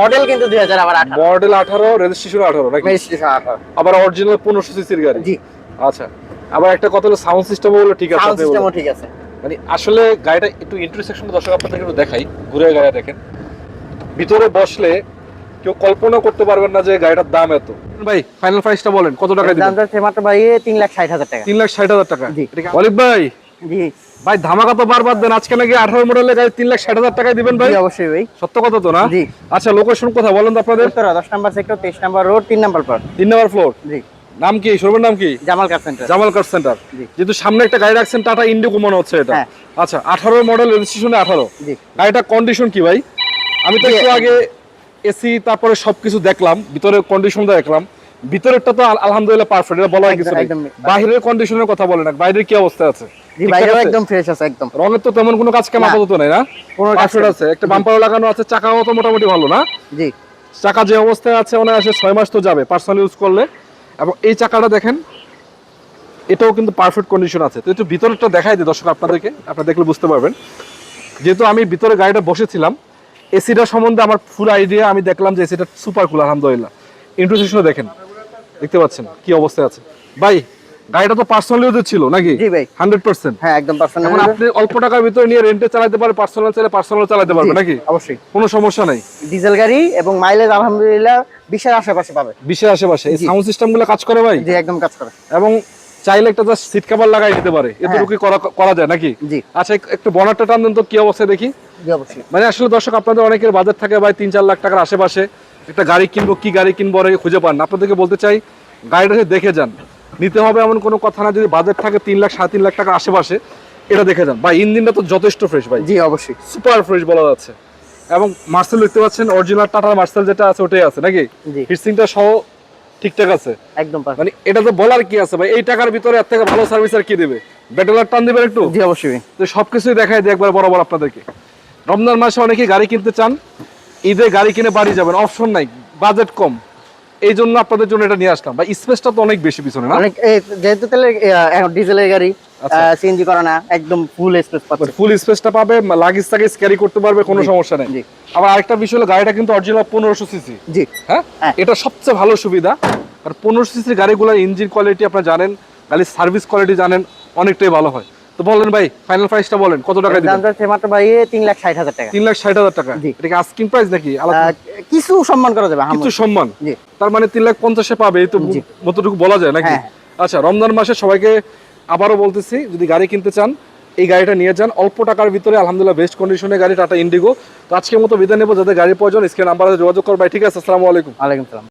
Model কিন্তু দুই হাজার আবার আঠারো। মডেল আঠারো রেজিস্ট্রেশন আঠারো নাকি? আবার অরিজিনাল পনেরোশো সিসির গাড়ি? জি। আচ্ছা। আবার একটা কথা হলো সাউন্ড সিস্টেম হলো ঠিক আছে সাউন্ড সিস্টেমও ঠিক আছে। মানে আসলে গাড়িটা একটু ইন্টারসেকশন দর্শক আপনাদের একটু দেখাই ঘুরে গাড়ি দেখেন। ভিতরে বসলে কেউ কল্পনা করতে পারবেন না যে গাড়িটার দাম এত। ভাই ফাইনাল প্রাইসটা বলেন কত টাকা দাম দিবেন? যাচ্ছে মাত্র ভাই তিন লাখ ষাট হাজার টাকা। তিন লাখ ষাট হাজার টাকা। জি। অলিভ ভাই জি ভাই ধামাকা তো বারবার দেন। আজকে নাকি আঠারো মডেলের গাড়ি তিন লাখ ষাট হাজার টাকায় দিবেন ভাই? অবশ্যই ভাই। সত্য কথা তো না? জি। আচ্ছা লোকেশন কোথায় বলেন তো আপনাদের? দশ নম্বর সেক্টর তেইশ নম্বর রোড তিন নম্বর প্লট তিন নম্বর ফ্লোর জি। নাম কি? শোরুমের নাম কি? Jamal car centre Jamal car centre. যেহেতু সামনে একটা গাড়ি রাখছেন টাটা ইন্ডিগো মনে হচ্ছে এটা। হ্যাঁ। আচ্ছা আঠারো মডেল রেজিস্ট্রেশনে আঠারো। জি। গাড়িটা কন্ডিশন কি ভাই? আমি তো একটু আগে এসি তারপরে সবকিছু দেখলাম ভিতরের কন্ডিশনটা দেখলাম। ভিতরেরটা তো আলহামদুলিল্লাহ পারফেক্ট এটা কিছু বাইরের কন্ডিশনের কথা বলেন বাইরের কি অবস্থা আছে? জি ঠিকঠাক বাইরেও আছে? একদম ফ্রেশ আছে একদম। রঙের তো তেমন কোনো কাজ কাম আপাতত নেই না? কোনো কাজ আছে একটা বাম্পারও লাগানো আছে চাকাও তো মোটামুটি ভালো না? জি। চাকা যে অবস্থায় আছে ছয় মাস তো যাবে পার্সোনাল ইউজ করলে। এবং এই চাকাটা দেখেন এটাও কিন্তু পারফেক্ট কন্ডিশন আছে। তো একটু ভিতরটা দেখাই দিই দর্শক আপনাদেরকে আপনারা দেখলে বুঝতে পারবেন। যেহেতু আমি ভিতরে গাড়িটা বসেছিলাম এসিটা সম্বন্ধে আমার ফুল আইডিয়া আমি দেখলাম যে এসিটা সুপার কুল আলহামদুলিল্লাহ। ইন্ট্রোসেশনও দেখেন। দেখতে পাচ্ছেন কি অবস্থায় আছে। ভাই গাড়িটা তো পার্সোনাল ইউজের ছিল নাকি? জি ভাই। হান্ড্রেড পার্সেন্ট হ্যাঁ একদম পার্সোনাল এখন আপনি অল্প টাকার ভিতরে নিয়ে রেন্টে চালাতে পারে পার্সোনাল চাইলে পার্সোনাল চালাতে পারবে নাকি? অবশ্যই। কোনো সমস্যা নাই। ডিজেল গাড়ি এবং মাইলেজ আলহামদুলিল্লাহ বিশের আশেপাশে পাবে। বিশের আশেপাশে। এই সাউন্ড সিস্টেমগুলো কাজ করে ভাই? জি একদম কাজ করে। এবং চাইলে একটা জাস্ট সিট কভার লাগাই দিতে পারে। এতটুকু করা করা যায় নাকি? জি। আচ্ছা এক- একটু বনারটা টান দেন তো কি অবস্থায় দেখি? জি অবশ্যই। মানে আসলে দর্শক আপনাদের অনেকের বাজার থাকে ভাই তিন চার লাখ টাকার আশেপাশে। একটা গাড়ি কিনবো কি গাড়ি কিনবো অনেকে খুঁজে পান না। আপনাদেরকে বলতে চাই গাড়িটা দেখে যান। নিতে হবে এমন কোনো কথা না যদি বাজার থাকে তিন লাখ সাড়ে তিন লাখ টাকার আশেপাশে এটা দেখে যান। ভাই ইঞ্জিনটা তো যথেষ্ট ফ্রেশ ভাই। জি অবশ্যই। সুপার ফ্রেশ বলা যাচ্ছে। এবং মার্সেল দেখতে পাচ্ছেন অরিজিনাল টাটার মার্সেল যেটা আছে ওটাই আছে নাকি। হিটসিংটা সহ ঠিকঠাক আছে। একদম। মানে এটা তো বলার কি আছে ভাই? এই টাকার ভিতরে এর থেকে ভালো সার্ভিস আর কি দেবে? ব্যাটেলার টান দিবেন একটু? জি অবশ্যই। তো সবকিছুই দেখাই দিই একবার বরাবর আপনাদেরকে। রমজান মাসে অনেকে গাড়ি কিনতে চান ঈদে গাড়ি কিনে বাড়ি যাবেন অপশন নাই বাজেট কম। এই জন্য আপনাদের জন্য এটা নিয়ে আসলাম। বা স্পেসটা তো অনেক বেশি পিছনে না? অনেক যেহেতু তেলের ডিজেলের গাড়ি আচ্ছা। সিএনজি করা না একদম ফুল স্পেস পাচ্ছে। ফুল স্পেসটা পাবে লাগেজ টাগেজ ক্যারি করতে পারবে কোনো সমস্যা নেই। আবার আরেকটা বিষয় হলো গাড়িটা কিন্তু অরিজিনাল পনেরোশো সিসি জি। হ্যাঁ? হ্যাঁ। এটা সবচেয়ে ভালো সুবিধা। আর পনেরোশো সিসির গাড়িগুলোর ইঞ্জিন কোয়ালিটি আপনারা জানেন গাড়ির সার্ভিস কোয়ালিটি জানেন অনেকটাই ভালো হয়। তো বলেন ভাই ফাইনাল প্রাইসটা বলেন কত টাকা দাম দিবেন যাচ্ছে মাত্র ভাই তিন লাখ ষাট হাজার টাকা। তিন লাখ ষাট হাজার টাকা। এটা কি আস্কিং প্রাইস নাকি? কিছু সম্মান করা যাবে কিছু সম্মান? জি। তার মানে তিন লাখ পঞ্চাশে পাবে এই তো মতটুকু বলা যায় নাকি? হ্যাঁ। আচ্ছা রমজান মাসে সবাইকে আবারও বলতেছি যদি গাড়ি কিনতে চান এই গাড়িটা নিয়ে যান। অল্প টাকার ভিতরে আলহামদুলিল্লাহ বেস্ট কন্ডিশনে গাড়ি টাটা ইন্ডিগো তো আজকের মতো বিদায় নেব যাদের গাড়ির প্রয়োজন স্ক্রিন নাম্বারে যোগাযোগ করবে ঠিক আছে আসসালামু আলাইকুম। ওয়ালাইকুম সালাম।